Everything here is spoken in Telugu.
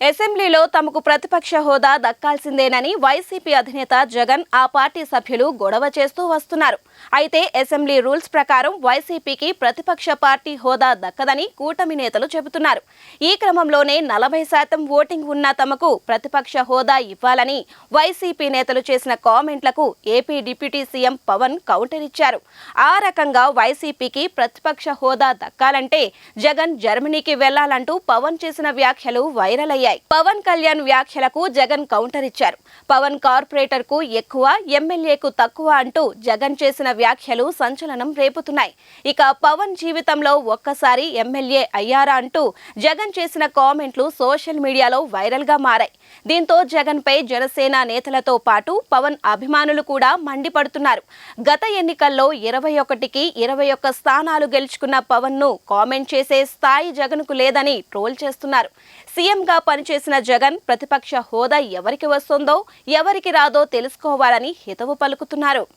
అసెంబ్లీలో తమకు ప్రతిపక్ష హోదా దక్కాల్సిందేనని వైసీపీ అధినేత జగన్ ఆ పార్టీ సభ్యులు గొడవ చేస్తూ వస్తున్నారు. అయితే అసెంబ్లీ రూల్స్ ప్రకారం వైసీపీకి ప్రతిపక్ష పార్టీ హోదా దక్కదని కూటమి నేతలు చెబుతున్నారు. ఈ క్రమంలోనే నలభై శాతం ఓటింగ్ ఉన్న తమకు ప్రతిపక్ష హోదా ఇవ్వాలని వైసీపీ నేతలు చేసిన కామెంట్లకు AP deputy CM Pawan counter ఇచ్చారు. ఆ రకంగా వైసీపీకి ప్రతిపక్ష హోదా దక్కాలంటే జగన్ జర్మనీకి వెళ్ళాలంటూ పవన్ చేసిన వ్యాఖ్యలు వైరల్ అయ్యాయి. పవన్ కళ్యాణ్ వ్యాఖ్యలకు జగన్ కౌంటర్ ఇచ్చారు. పవన్ కార్పొరేటర్కు ఎక్కువ ఎమ్మెల్యేకు తక్కువ అంటూ జగన్ చేసిన వ్యాఖ్యలు సంచలనం రేపుతున్నాయి. ఇక పవన్ జీవితంలో ఒక్కసారి ఎమ్మెల్యే అయ్యారా అంటూ జగన్ చేసిన కామెంట్లు సోషల్ మీడియాలో వైరల్గా మారాయి. దీంతో జగన్ పై జనసేన నేతలతో పాటు పవన్ అభిమానులు కూడా మండిపడుతున్నారు. గత ఎన్నికల్లో ఇరవై ఒకటికి ఇరవై ఒక్క స్థానాలు గెలుచుకున్న పవన్ను కామెంట్ చేసే స్థాయి జగన్కు లేదని ట్రోల్ చేస్తున్నారు. సీఎంగా పనిచేసిన జగన్ ప్రతిపక్ష హోదా ఎవరికి వస్తుందో ఎవరికి రాదో తెలుసుకోవాలని హితవు పలుకుతున్నారు.